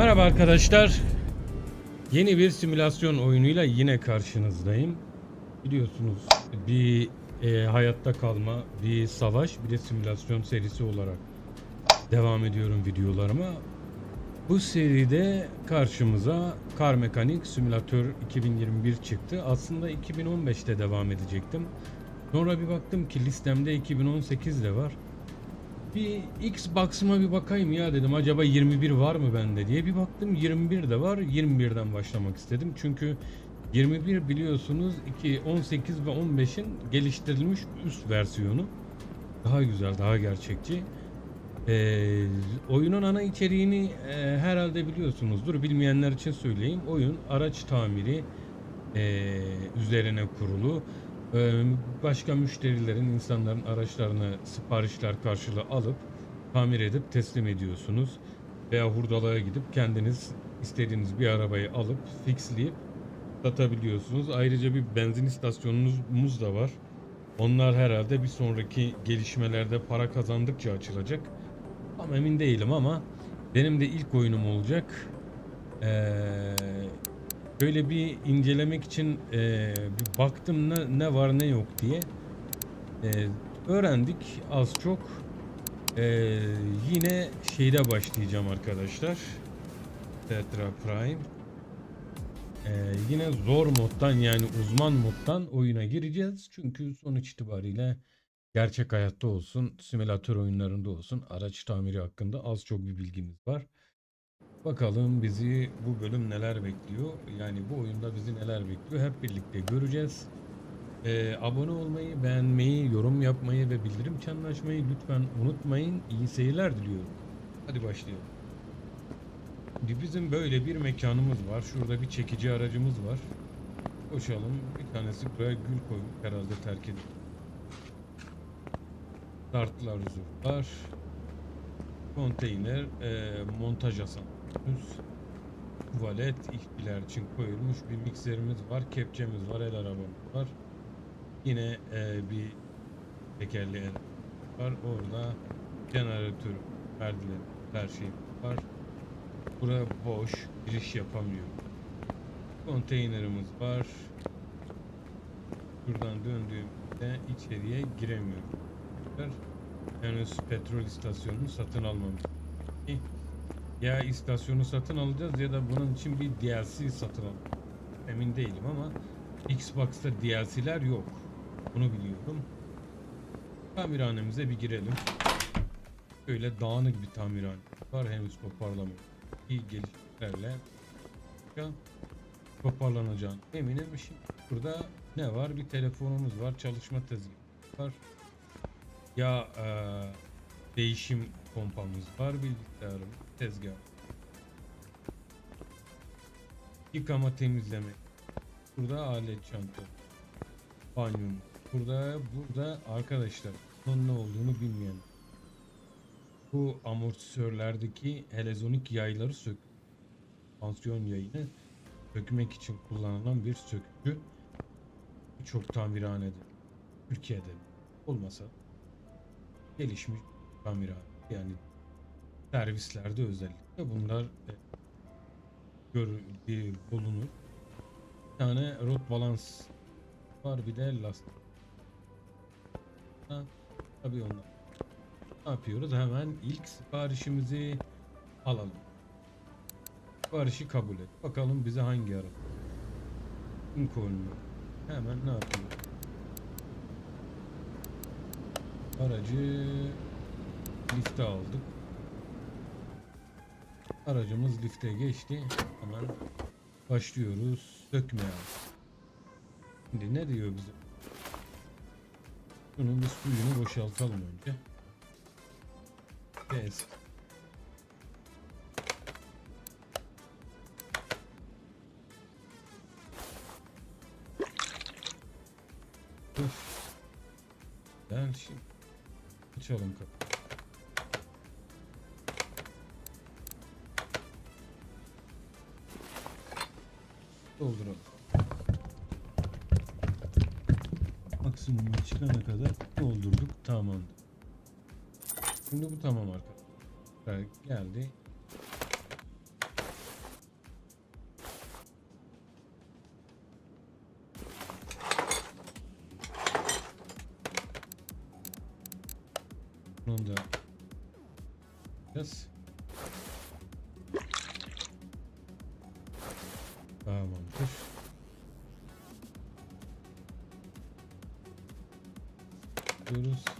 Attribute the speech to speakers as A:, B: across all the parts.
A: Merhaba arkadaşlar. Yeni bir simülasyon oyunuyla yine karşınızdayım. Biliyorsunuz bir e, hayatta kalma, bir savaş, bir de simülasyon serisi olarak devam ediyorum videolarıma. Bu seride karşımıza Car Mechanic Simulator 2021 çıktı. Aslında 2015'te devam edecektim. Sonra bir baktım ki listemde 2018 de var. Bir Xbox'ıma bir bakayım ya dedim. Acaba 21 var mı bende diye bir baktım. 21 de var. 21'den başlamak istedim. Çünkü 21 biliyorsunuz 2 18 ve 15'in geliştirilmiş üst versiyonu. Daha güzel daha gerçekçi. Ee, oyunun ana içeriğini e, herhalde biliyorsunuzdur. Bilmeyenler için söyleyeyim. Oyun araç tamiri e, üzerine kurulu başka müşterilerin, insanların araçlarını siparişler karşılığı alıp tamir edip teslim ediyorsunuz. Veya hurdalığa gidip kendiniz istediğiniz bir arabayı alıp fixleyip satabiliyorsunuz. Ayrıca bir benzin istasyonumuz da var. Onlar herhalde bir sonraki gelişmelerde para kazandıkça açılacak. Tam emin değilim ama benim de ilk oyunum olacak. Ee, Böyle bir incelemek için e, bir baktım ne, ne var ne yok diye. E, öğrendik az çok. E, yine şeyde başlayacağım arkadaşlar. Tetra Prime. E, yine zor moddan yani uzman moddan oyuna gireceğiz. Çünkü sonuç itibariyle gerçek hayatta olsun, simülatör oyunlarında olsun araç tamiri hakkında az çok bir bilgimiz var. Bakalım bizi bu bölüm neler bekliyor. Yani bu oyunda bizi neler bekliyor hep birlikte göreceğiz. Ee, abone olmayı, beğenmeyi, yorum yapmayı ve bildirim çanını açmayı lütfen unutmayın. İyi seyirler diliyorum. Hadi başlayalım. Bizim böyle bir mekanımız var. Şurada bir çekici aracımız var. Koşalım. Bir tanesi buraya gül koymuş herhalde terk edip. Dartlar, zırhlar. Konteyner, e, montaj asansörümüz, tuvalet, ihtiler için koyulmuş bir mikserimiz var, kepçemiz var, el arabamız var. Yine e, bir tekerli el var. Orada jeneratör, merdiven, her şey var. Bura boş, giriş yapamıyor. Konteynerimiz var. Buradan döndüğümüzde içeriye giremiyor. Henüz petrol istasyonunu satın almamış. Ya istasyonu satın alacağız ya da bunun için bir DLC satın al. Emin değilim ama Xbox'ta DLC'ler yok. Bunu biliyorum. Tamirhanemize bir girelim. Böyle dağınık bir tamirhane var henüz toparlamıyor. İyi gelişmelerle toparlanacağını eminim. Şimdi burada ne var? Bir telefonumuz var, çalışma tezgahı var. Ya e, değişim pompamız var, bilgisayarım, tezgah. Yıkama temizleme. Burada alet çanta. Banyom. Burada burada arkadaşlar bunun ne olduğunu bilmeyen. Bu amortisörlerdeki helezonik yayları sök. Pansiyon yayını sökmek için kullanılan bir sökücü. Birçok tamirhanede, Türkiye'de olmasa gelişmiş tamirhane yani servislerde özellikle bunlar e, gör, bir bulunur. Bir tane rot balans var bir de lastik. Ha, tabii onlar. Ne yapıyoruz? Hemen ilk siparişimizi alalım. Siparişi kabul et. Bakalım bize hangi araba? Lincoln Hemen ne yapıyor? Aracı lifte aldık. Aracımız lifte geçti. Hemen başlıyoruz. Sökmeye. Şimdi ne diyor bize? Bunun bir suyunu boşaltalım önce. Öf. Ben şimdi açalım kapıyı. Dolduralım. Maksimuma çıkana kadar doldurduk. Tamamdır. Şimdi bu tamam arkadaşlar. Geldi. Diyoruz.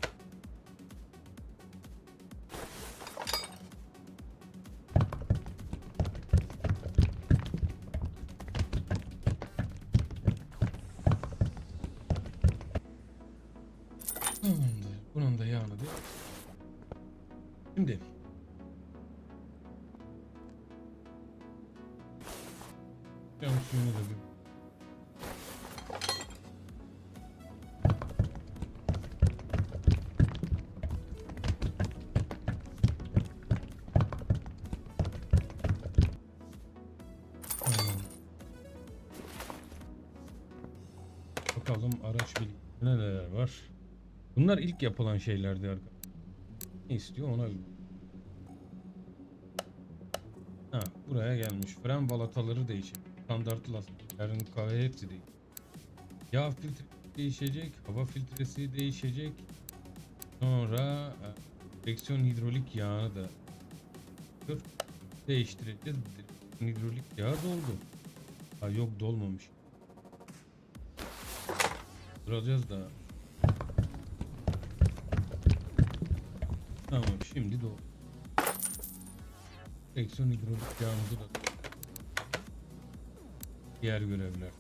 A: Bilgilerinde neler var. Bunlar ilk yapılan şeylerdi arkadaşlar. Ne istiyor ona Ha, buraya gelmiş. Fren balataları değişecek. Standart lastiklerin kahve hepsi değil. Yağ filtresi değişecek. Hava filtresi değişecek. Sonra e, direksiyon hidrolik yağını da değiştireceğiz. Hidrolik yağı doldu. Ha yok dolmamış. Duracağız da. Tamam şimdi doldu. Direksiyon hidrolik yağımızı da diğer görevler.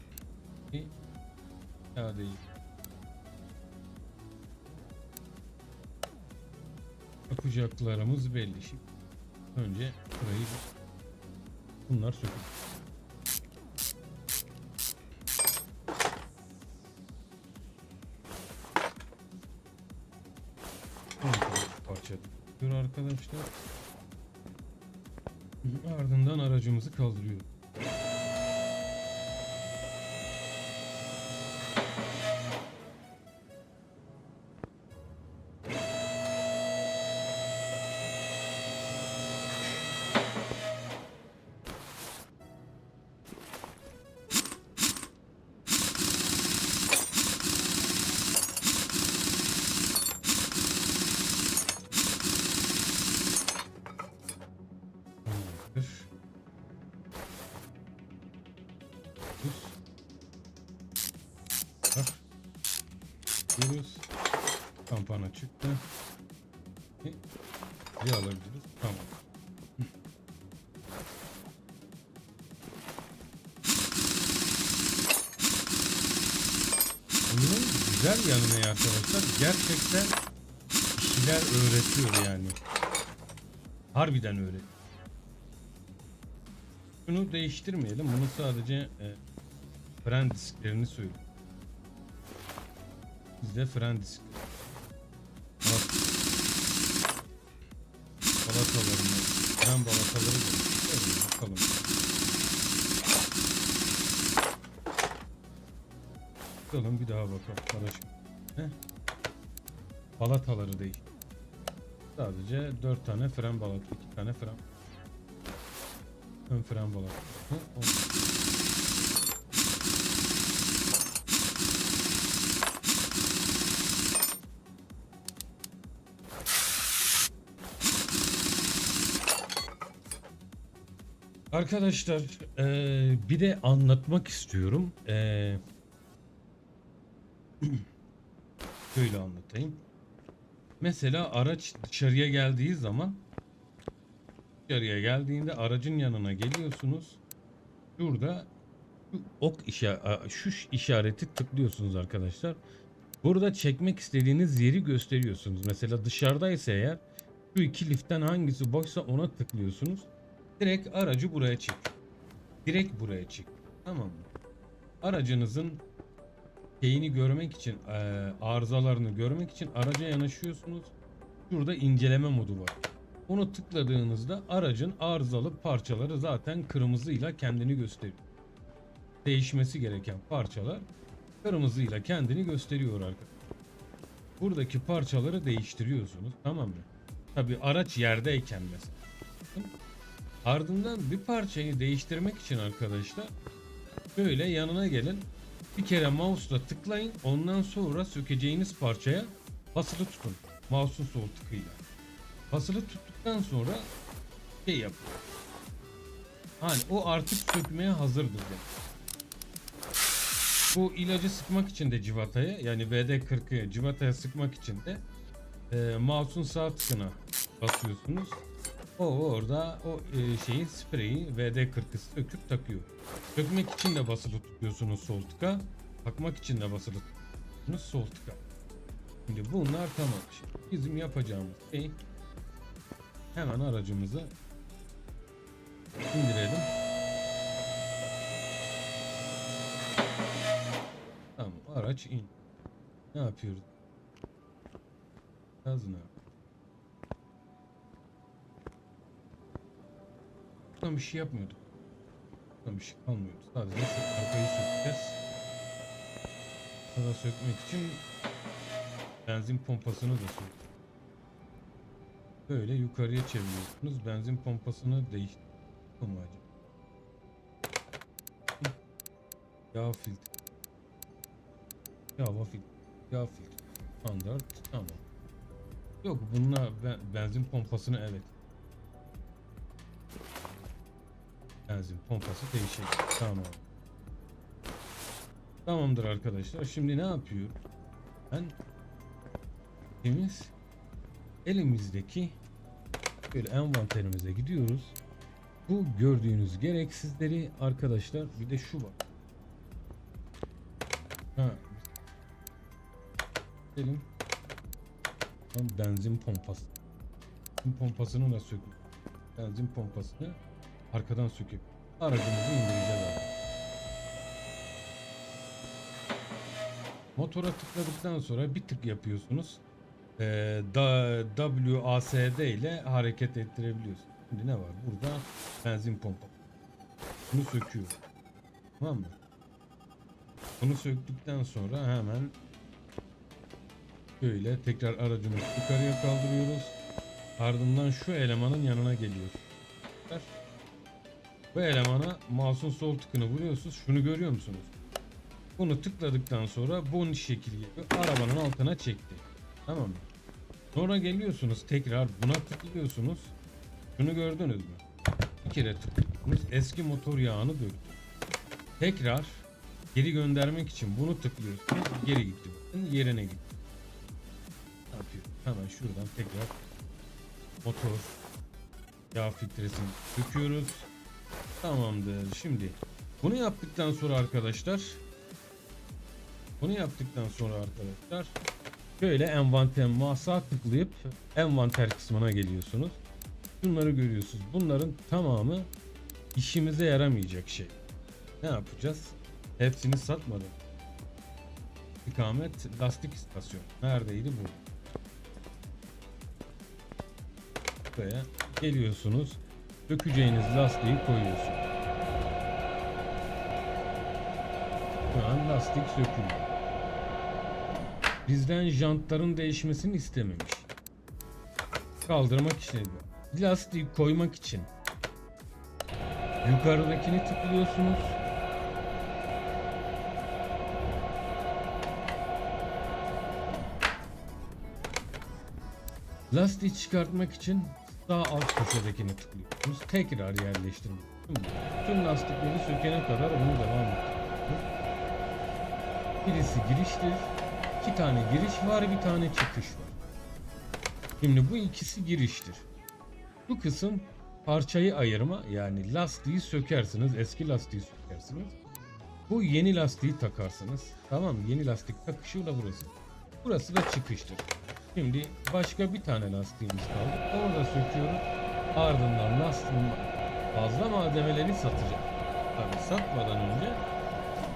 A: Yağ değil. Yapacaklarımız belli şimdi. Önce burayı bunlar sökülür. Arkadaşlar. Ardından aracımızı kaldırıyor. Bak. Görüyoruz. Kampana çıktı. Bir alabiliriz. Tamam. Hı. Oyunun güzel yanı ne arkadaşlar? Gerçekten bir şeyler öğretiyor yani. Harbiden öğretiyor. Şunu değiştirmeyelim. Bunu sadece e, fren disklerini söylüyor. Bizde fren disk. Balat. Balatalarını, fren balataları da. Öyle bakalım. Bakalım bir daha bakalım. Karışık. Heh. Balataları değil. Sadece 4 tane fren balata, 2 tane fren. Ön fren balata. Hı, Arkadaşlar eee, bir de anlatmak istiyorum. Eee şöyle anlatayım. Mesela araç dışarıya geldiği zaman dışarıya geldiğinde aracın yanına geliyorsunuz. Şurada şu ok işa şu işareti tıklıyorsunuz arkadaşlar. Burada çekmek istediğiniz yeri gösteriyorsunuz. Mesela dışarıdaysa eğer şu iki liften hangisi boşsa ona tıklıyorsunuz. Direkt aracı buraya çek. Direkt buraya çek. Tamam mı? Aracınızın şeyini görmek için, eee, arızalarını görmek için araca yanaşıyorsunuz. Şurada inceleme modu var. Onu tıkladığınızda aracın arızalı parçaları zaten kırmızıyla kendini gösteriyor. Değişmesi gereken parçalar kırmızıyla kendini gösteriyor arkadaşlar. Buradaki parçaları değiştiriyorsunuz tamam mı? Tabi araç yerdeyken mesela. Ardından bir parçayı değiştirmek için arkadaşlar böyle yanına gelin bir kere mouse'la tıklayın ondan sonra sökeceğiniz parçaya basılı tutun. Mouse'un sol tıkıyla. Basılı tuttuktan sonra şey yapıyor. Hani o artık sökmeye hazırdır yani. Bu ilacı sıkmak için de civataya yani VD40'ı civataya sıkmak için de e, mouse'un sağ tıkına basıyorsunuz. O orada o e, şeyi spreyi VD40'ı söküp takıyor. Sökmek için de basılı tutuyorsunuz sol tıka. Takmak için de basılı tutuyorsunuz sol tıka. Şimdi bunlar tamam. Şimdi bizim yapacağımız şey hemen aracımızı indirelim. Tamam araç in. Ne yapıyoruz? Yazın abi. Buradan bir şey yapmıyorduk. Buradan bir şey kalmıyordu. Sadece arkayı sökeceğiz. Sonra sökmek için benzin pompasını da sökeceğiz. Böyle yukarıya çeviriyorsunuz. Benzin pompasını değiştir. mu acaba? Yağ filtre. Yağ filtre. Yağ filtre. Standart. Tamam. Yok bununla ben, benzin pompasını evet. Benzin pompası değişecek. Tamam. Tamamdır arkadaşlar. Şimdi ne yapıyor? Ben temiz elimizdeki böyle envanterimize gidiyoruz. Bu gördüğünüz gereksizleri arkadaşlar bir de şu var. Ha. Gidelim. Benzin pompası. Benzin pompasını da söküp benzin pompasını arkadan söküp aracımızı indireceğiz abi. Motora tıkladıktan sonra bir tık yapıyorsunuz. Ee, da, WASD ile hareket ettirebiliyorsunuz. Şimdi ne var? Burada benzin pompa. Bunu söküyor. Tamam mı? Bunu söktükten sonra hemen Böyle tekrar aracımızı yukarıya kaldırıyoruz. Ardından şu elemanın yanına geliyoruz. Bu elemana mouse'un sol tıkını vuruyorsunuz. Şunu görüyor musunuz? Bunu tıkladıktan sonra bu şekil geliyor. Arabanın altına çekti. Tamam mı? Sonra geliyorsunuz tekrar buna tıklıyorsunuz. Şunu gördünüz mü? Bir kere tıklıyorsunuz. Eski motor yağını döktü. Tekrar geri göndermek için bunu tıklıyorsunuz. Geri gitti. Yerine gitti. Ne yapıyor? Hemen şuradan tekrar motor yağ filtresini söküyoruz. Tamamdır. Şimdi bunu yaptıktan sonra arkadaşlar bunu yaptıktan sonra arkadaşlar şöyle envanter masa tıklayıp envanter kısmına geliyorsunuz. Bunları görüyorsunuz. Bunların tamamı işimize yaramayacak şey. Ne yapacağız? Hepsini satmadım. İkamet lastik istasyon. Neredeydi bu? Buraya geliyorsunuz. Dökeceğiniz lastiği koyuyorsunuz. Şu an lastik sökülüyor. Bizden jantların değişmesini istememiş. Kaldırmak için. Lastiği koymak için yukarıdakini tıklıyorsunuz. Lastiği çıkartmak için sağ alt köşedekini tıklıyorsunuz. Tekrar yerleştirmek. Tüm lastikleri sökene kadar onu devam ettiriyorsunuz. Birisi giriştir. İki tane giriş var, bir tane çıkış var. Şimdi bu ikisi giriştir. Bu kısım parçayı ayırma yani lastiği sökersiniz, eski lastiği sökersiniz. Bu yeni lastiği takarsınız. Tamam? Yeni lastik takışı da burası. Burası da çıkıştır. Şimdi başka bir tane lastiğimiz kaldı. Onu da söküyoruz. Ardından lastiğin fazla malzemeleri satacağız. Tabii satmadan önce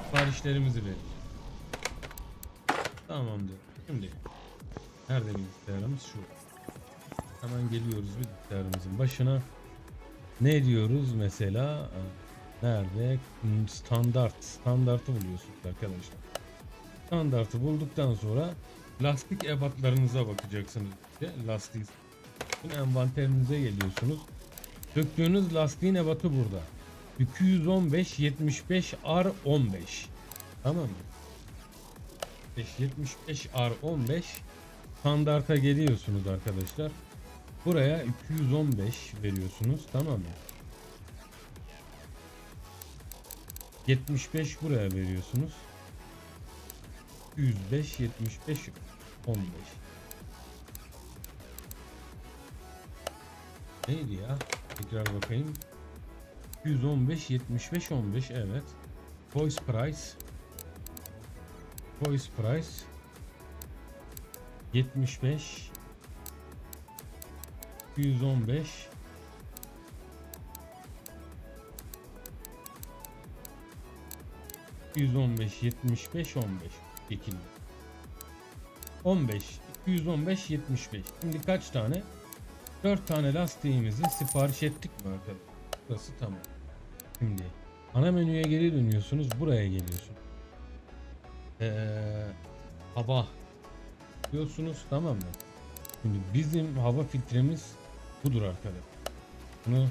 A: siparişlerimizi vereceğiz. Tamamdır. Şimdi nerede bilgisayarımız? Şu. Hemen geliyoruz bilgisayarımızın başına. Ne diyoruz mesela? Nerede? Standart. Standartı buluyorsunuz arkadaşlar. Standartı bulduktan sonra lastik ebatlarınıza bakacaksınız. İşte lastiği. Envanterinize geliyorsunuz. Söktüğünüz lastiğin ebatı burada. 215 75 R 15. Tamam mı? 75 75 R 15 standarta geliyorsunuz arkadaşlar. Buraya 215 veriyorsunuz tamam mı? 75 buraya veriyorsunuz. 105 75 15. Neydi ya? Tekrar bakayım. 115 75 15 evet. Voice price. Voice price 75 115 115 75 15 şekilde. 15 215 75. Şimdi kaç tane? 4 tane lastiğimizi sipariş ettik mi arkadaşlar? Burası tamam. Şimdi ana menüye geri dönüyorsunuz. Buraya geliyorsunuz. Ee, hava diyorsunuz tamam mı? Şimdi bizim hava filtremiz budur arkadaşlar. Bunu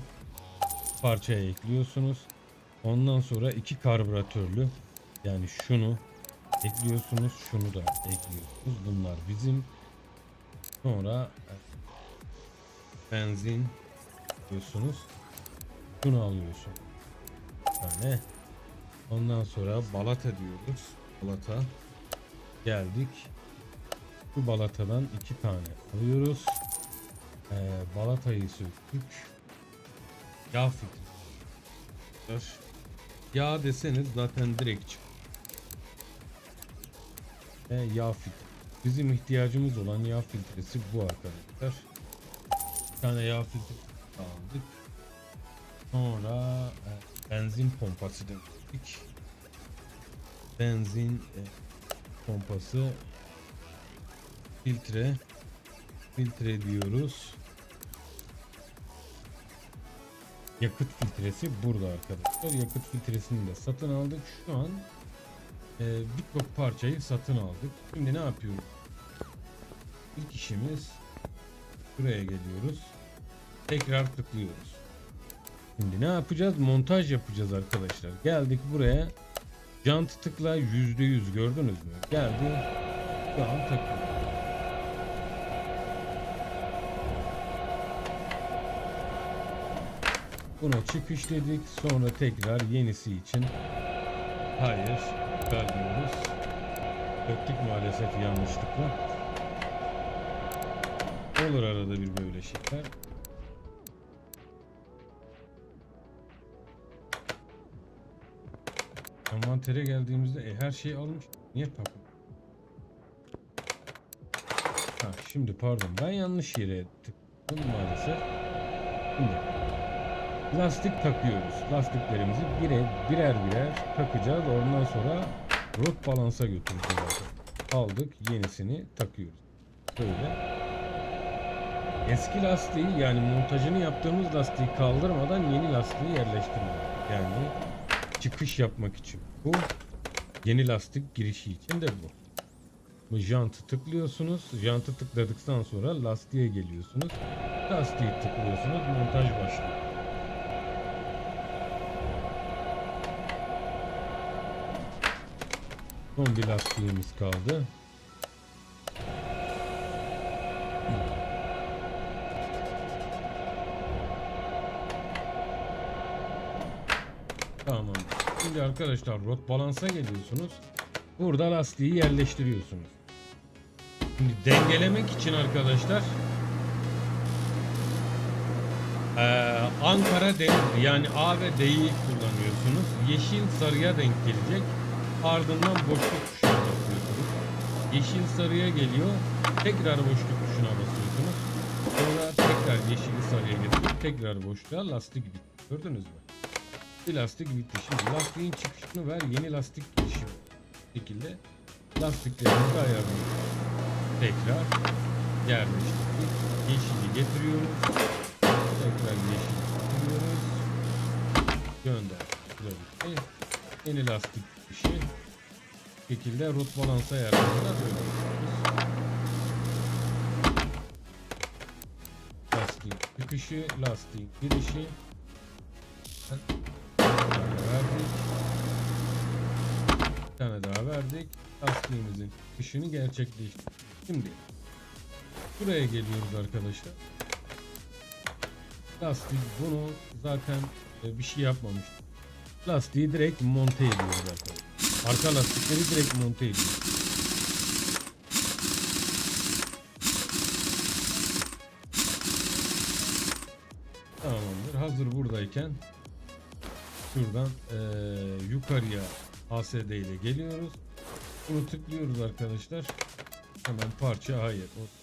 A: parçaya ekliyorsunuz. Ondan sonra iki karbüratörlü yani şunu ekliyorsunuz, şunu da ekliyorsunuz. Bunlar bizim. Sonra benzin diyorsunuz. Şunu alıyorsun. Tane. Ondan sonra balata diyoruz. Balata. Geldik. Bu balatadan iki tane alıyoruz. Ee, balatayı söktük. Yağ filtre. Yağ deseniz zaten direkt çık. Yağ filtre. Bizim ihtiyacımız olan yağ filtresi bu arkadaşlar. Bir tane yağ filtresi aldık. Sonra e, benzin pompası dedik. Benzin e, pompası filtre filtre diyoruz. Yakıt filtresi burada arkadaşlar. Yakıt filtresini de satın aldık. Şu an e, birçok parçayı satın aldık. Şimdi ne yapıyoruz? İlk işimiz buraya geliyoruz. Tekrar tıklıyoruz. Şimdi ne yapacağız? Montaj yapacağız arkadaşlar. Geldik buraya. Jant tıkla %100 gördünüz mü? Geldi. Şu an takıyor. Buna çıkış dedik. Sonra tekrar yenisi için hayır iptal diyoruz. Öptük maalesef yanlışlıkla. Olur arada bir böyle şeyler. Envantere geldiğimizde e, her şeyi almış. Niye takma? Ha şimdi pardon ben yanlış yere tıkladım maalesef. Şimdi lastik takıyoruz. Lastiklerimizi bire, birer birer takacağız. Ondan sonra rot balansa götüreceğiz. Aldık yenisini takıyoruz. Böyle. Eski lastiği yani montajını yaptığımız lastiği kaldırmadan yeni lastiği yerleştirmek. Yani çıkış yapmak için. Bu yeni lastik girişi için de bu. Bu jantı tıklıyorsunuz. Jantı tıkladıktan sonra lastiğe geliyorsunuz. Lastiği tıklıyorsunuz. Montaj başlıyor. Son bir lastiğimiz kaldı. Tamam. Şimdi arkadaşlar rot balansa geliyorsunuz. Burada lastiği yerleştiriyorsunuz. Şimdi dengelemek için arkadaşlar eee, Ankara denk yani A ve D'yi kullanıyorsunuz. Yeşil sarıya denk gelecek. Ardından boşluk tuşuna basıyorsunuz. Yeşil sarıya geliyor. Tekrar boşluk tuşuna basıyorsunuz. Sonra tekrar yeşili sarıya getirip tekrar boşluğa lastik bitti. Gördünüz mü? Bir lastik bitti. Şimdi lastiğin çıkışını ver. Yeni lastik girişi şekilde lastiklerimizi ayarlıyoruz. Tekrar yerleştirdik. Yeşili getiriyoruz. Tekrar yeşili getiriyoruz. Gönder. Yeni lastik girişi. Şekilde rot balans ayarlarına böyle yapıyoruz. Lastiğin çıkışı, lastiğin girişi. Verdik. Bir tane daha verdik. Lastiğimizin çıkışını gerçekleştirdik. Şimdi Buraya geliyoruz arkadaşlar. Lastik bunu zaten e, bir şey yapmamış. Lastiği direkt monte ediyoruz arkadaşlar. Arka lastikleri direkt monte ediyoruz. Tamamdır. Hazır buradayken şuradan eee, yukarıya ASD ile geliyoruz. Bunu tıklıyoruz arkadaşlar. Hemen parça hayır. O-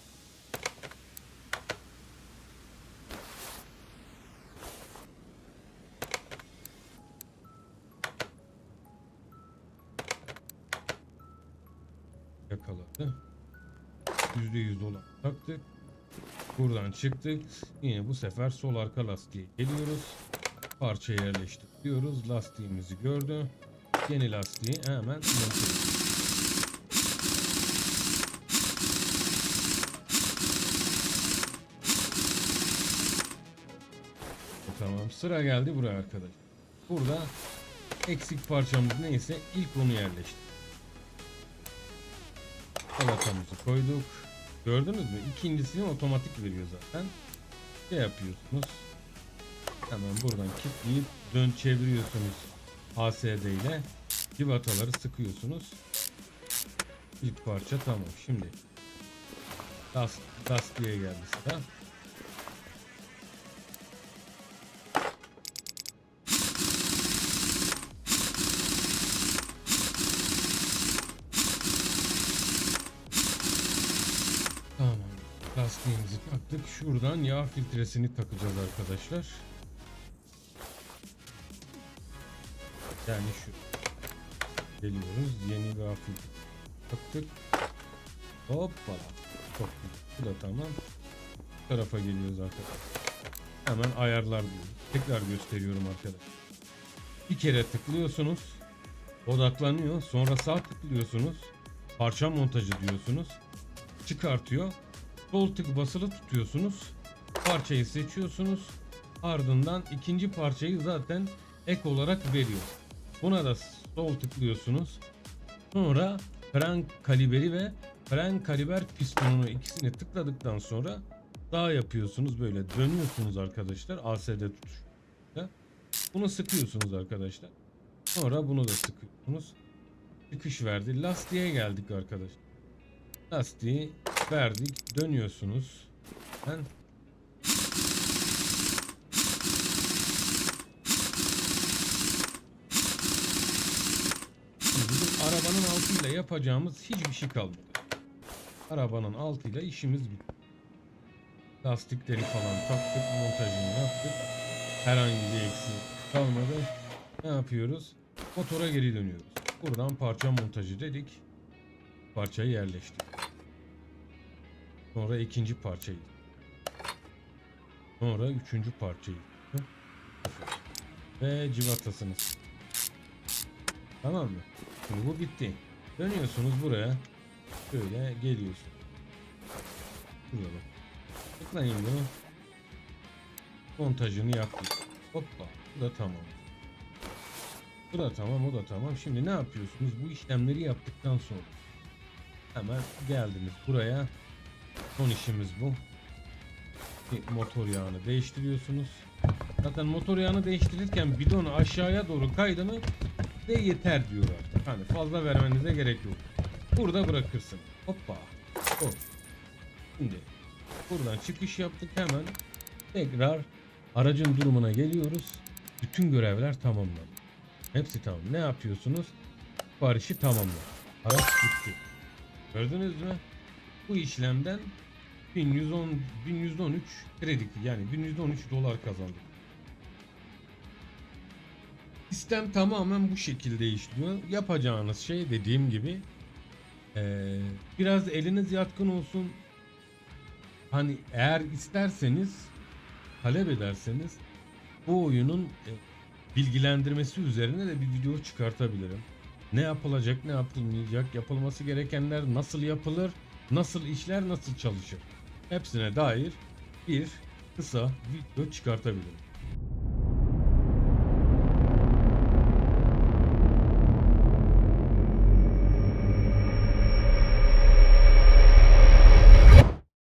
A: Çıktık. Yine bu sefer sol arka lastiğe geliyoruz. Parça yerleştir diyoruz. Lastiğimizi gördü. Yeni lastiği hemen ediyoruz. Tamam sıra geldi buraya arkadaş. Burada eksik parçamız neyse ilk onu yerleştir. Salatamızı koyduk. Gördünüz mü? İkincisini otomatik veriyor zaten. Ne yapıyorsunuz? Hemen buradan kilitleyip dön çeviriyorsunuz ASD ile civataları sıkıyorsunuz. İlk parça tamam. Şimdi last, lastiğe geldi sıra. Taktık. Şuradan yağ filtresini takacağız arkadaşlar. Yani şu. Geliyoruz. Yeni yağ filtre taktık. Hoppala. Çok güzel. Bu da tamam. Bu tarafa geliyoruz arkadaşlar. Hemen ayarlar diyoruz. Tekrar gösteriyorum arkadaşlar. Bir kere tıklıyorsunuz. Odaklanıyor. Sonra sağ tıklıyorsunuz. Parça montajı diyorsunuz çıkartıyor. Sol tık basılı tutuyorsunuz. Parçayı seçiyorsunuz. Ardından ikinci parçayı zaten ek olarak veriyor. Buna da sol tıklıyorsunuz. Sonra fren kaliberi ve fren kaliber pistonunu ikisini tıkladıktan sonra daha yapıyorsunuz böyle dönüyorsunuz arkadaşlar ASD tutuşuyla. Bunu sıkıyorsunuz arkadaşlar. Sonra bunu da sıkıyorsunuz. Çıkış verdi. Lastiğe geldik arkadaşlar. Lastiği verdik. Dönüyorsunuz. Ben bizim arabanın altıyla yapacağımız hiçbir şey kalmadı. Arabanın altıyla işimiz bitti. Lastikleri falan taktık, montajını yaptık. Herhangi bir eksiği kalmadı. Ne yapıyoruz? Motora geri dönüyoruz. Buradan parça montajı dedik. Parçayı yerleştirdik. Sonra ikinci parçayı. Sonra üçüncü parçayı. Ve civatasını. Tamam mı? Şimdi bu bitti. Dönüyorsunuz buraya. Şöyle geliyorsun. Şurada bak. Tıklayın bunu. Montajını yaptık. Hoppa. Bu da tamam. Bu da tamam, o da tamam. Şimdi ne yapıyorsunuz? Bu işlemleri yaptıktan sonra hemen geldiniz buraya. Son işimiz bu. Motor yağını değiştiriyorsunuz. Zaten motor yağını değiştirirken bidonu aşağıya doğru kaydı mı de yeter diyor artık. Hani fazla vermenize gerek yok. Burada bırakırsın. Hoppa. Hop. Şimdi buradan çıkış yaptık hemen. Tekrar aracın durumuna geliyoruz. Bütün görevler tamamlandı. Hepsi tamam. Ne yapıyorsunuz? Siparişi tamamla. Araç gitti. Gördünüz mü? Bu işlemden 1110 1113 kredi yani 1113 dolar kazandık. Sistem tamamen bu şekilde işliyor. Yapacağınız şey dediğim gibi eee, biraz eliniz yatkın olsun. Hani eğer isterseniz talep ederseniz bu oyunun e, bilgilendirmesi üzerine de bir video çıkartabilirim. Ne yapılacak, ne yapılmayacak, yapılması gerekenler nasıl yapılır, nasıl işler, nasıl çalışır. Hepsine dair bir kısa video çıkartabilirim.